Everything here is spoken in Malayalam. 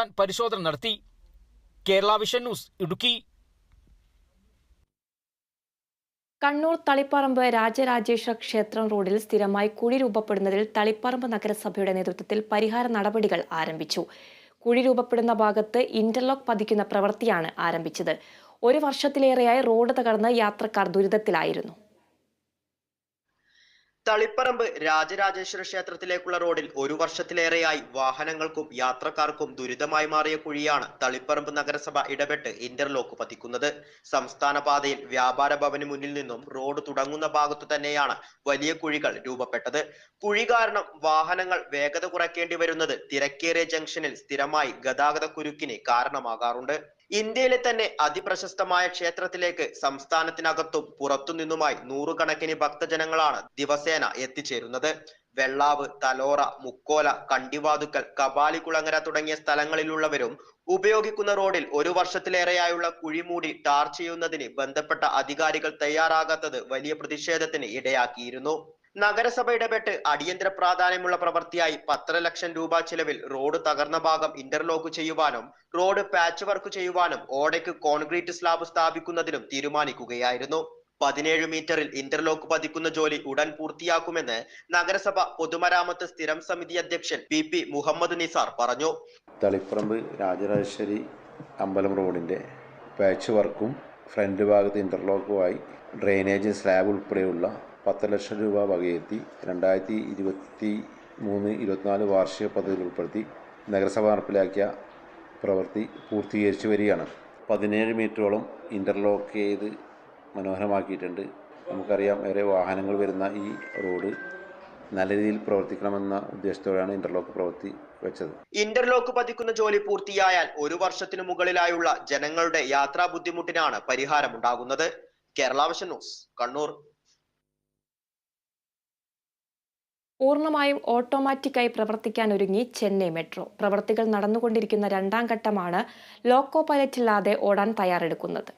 കണ്ടെത്താൻ പരിശോധന നടത്തി. Kerala Vision News Idukki. Kannur Taliparamba Rajarajeshwara ക്ഷേത്രം റോഡിൽ സ്ഥിരമായി കുഴി രൂപപ്പെടുന്നതിൽ തളിപ്പറമ്പ് നഗരസഭയുടെ നേതൃത്വത്തിൽ പരിഹാര നടപടികൾ ആരംഭിച്ചു. കുഴി രൂപപ്പെടുന്ന ഭാഗത്ത് ഇന്റർലോക്ക് പതിക്കുന്ന പ്രവൃത്തിയാണ് ആരംഭിച്ചത്. ഒരു വർഷത്തിലേറെയായി റോഡ് തകർന്ന് യാത്രക്കാർ ദുരിതത്തിലായിരുന്നു. തളിപ്പറമ്പ് രാജരാജേശ്വര ക്ഷേത്രത്തിലേക്കുള്ള റോഡിൽ ഒരു വർഷത്തിലേറെയായി വാഹനങ്ങൾക്കും യാത്രക്കാർക്കും ദുരിതമായി മാറിയ കുഴിയാണ് തളിപ്പറമ്പ് നഗരസഭ ഇടപെട്ട് ഇന്റർലോക്ക് പതിക്കുന്നത്. സംസ്ഥാന പാതയിൽ വ്യാപാര ഭവന് മുന്നിൽ നിന്നും റോഡ് തുടങ്ങുന്ന ഭാഗത്തു തന്നെയാണ് വലിയ കുഴികൾ രൂപപ്പെട്ടത്. കുഴി കാരണം വാഹനങ്ങൾ വേഗത കുറയ്ക്കേണ്ടി വരുന്നത് തിരക്കേറിയ ജംഗ്ഷനിൽ സ്ഥിരമായി ഗതാഗത കുരുക്കിന് കാരണമാകാറുണ്ട്. ഇന്ത്യയിലെ തന്നെ അതിപ്രശസ്തമായ ക്ഷേത്രത്തിലേക്ക് സംസ്ഥാനത്തിനകത്തും പുറത്തു നിന്നുമായി നൂറുകണക്കിന് ഭക്തജനങ്ങളാണ് ദിവസേന എത്തിച്ചേരുന്നത്. വെള്ളാവ് തലോറ മുക്കോല കണ്ടിവാതുക്കൽ കപാലികുളങ്ങര തുടങ്ങിയ സ്ഥലങ്ങളിലുള്ളവരും ഉപയോഗിക്കുന്ന റോഡിൽ ഒരു വർഷത്തിലേറെയായുള്ള കുഴിമൂടി ടാർ ചെയ്യുന്നതിന് ബന്ധപ്പെട്ട അധികാരികൾ തയ്യാറാകാത്തത് വലിയ പ്രതിഷേധത്തിന് ഇടയാക്കിയിരുന്നു. നഗരസഭ ഇടപെട്ട് അടിയന്തര പ്രാധാന്യമുള്ള പ്രവൃത്തിയായി പത്തര ലക്ഷം രൂപ ചിലവിൽ റോഡ് തകർന്ന ഭാഗം ഇന്റർലോക്ക് ചെയ്യുവാനും റോഡ് പാച്ച് വർക്ക് ചെയ്യുവാനും ഓടയ്ക്ക് കോൺക്രീറ്റ് സ്ലാബ് സ്ഥാപിക്കുന്നതിനും തീരുമാനിക്കുകയായിരുന്നു. പതിനേഴ് മീറ്ററിൽ ഇന്റർലോക്ക് പതിക്കുന്ന ജോലി ഉടൻ പൂർത്തിയാക്കുമെന്ന് നഗരസഭ പൊതുമരാമത്ത് സ്ഥിരം സമിതി അധ്യക്ഷൻ പി പി മുഹമ്മദ് നിസാർ പറഞ്ഞു. തളിപ്പറമ്പ് രാജരാജേശ്വരി അമ്പലം റോഡിന്റെ പാച്ച് വർക്കും ഫ്രണ്ട് ഭാഗത്ത് ഇന്റർലോക്കുമായി ഡ്രെയിനേജ് സ്ലാബ് ഉൾപ്പെടെയുള്ള പത്ത് ലക്ഷം രൂപ വകയെത്തി രണ്ടായിരത്തി ഇരുപത്തി മൂന്ന് ഇരുപത്തിനാല് വാർഷിക പദ്ധതിയിൽ ഉൾപ്പെടുത്തി നഗരസഭ നടപ്പിലാക്കിയ പ്രവൃത്തി പൂർത്തീകരിച്ചു വരികയാണ്. പതിനേഴ് മീറ്ററോളം ഇന്റർലോക്ക് ചെയ്ത് മനോഹരമാക്കിയിട്ടുണ്ട്. നമുക്കറിയാം ഏറെ വാഹനങ്ങൾ വരുന്ന ഈ റോഡ് നല്ല രീതിയിൽ പ്രവർത്തിക്കണമെന്ന ഉദ്ദേശത്തോടെയാണ് ഇന്റർലോക്ക് പ്രവൃത്തി വെച്ചത്. ഇന്റർലോക്ക് പതിക്കുന്ന ജോലി പൂർത്തിയായാൽ ഒരു വർഷത്തിനു മുകളിലായുള്ള ജനങ്ങളുടെ യാത്രാ ബുദ്ധിമുട്ടിനാണ് പരിഹാരമുണ്ടാകുന്നത്. Kerala Vision News Kannur. പൂർണമായും ഓട്ടോമാറ്റിക്കായി പ്രവർത്തിക്കാൻ ഒരുങ്ങി ചെന്നൈ മെട്രോ. പ്രവർത്തികൾ നടന്നുകൊണ്ടിരിക്കുന്ന രണ്ടാം ഘട്ടമാണ് ലോക്കോ പൈലറ്റ് ഇല്ലാതെ ഓടാൻ തയ്യാറെടുക്കുന്നത്.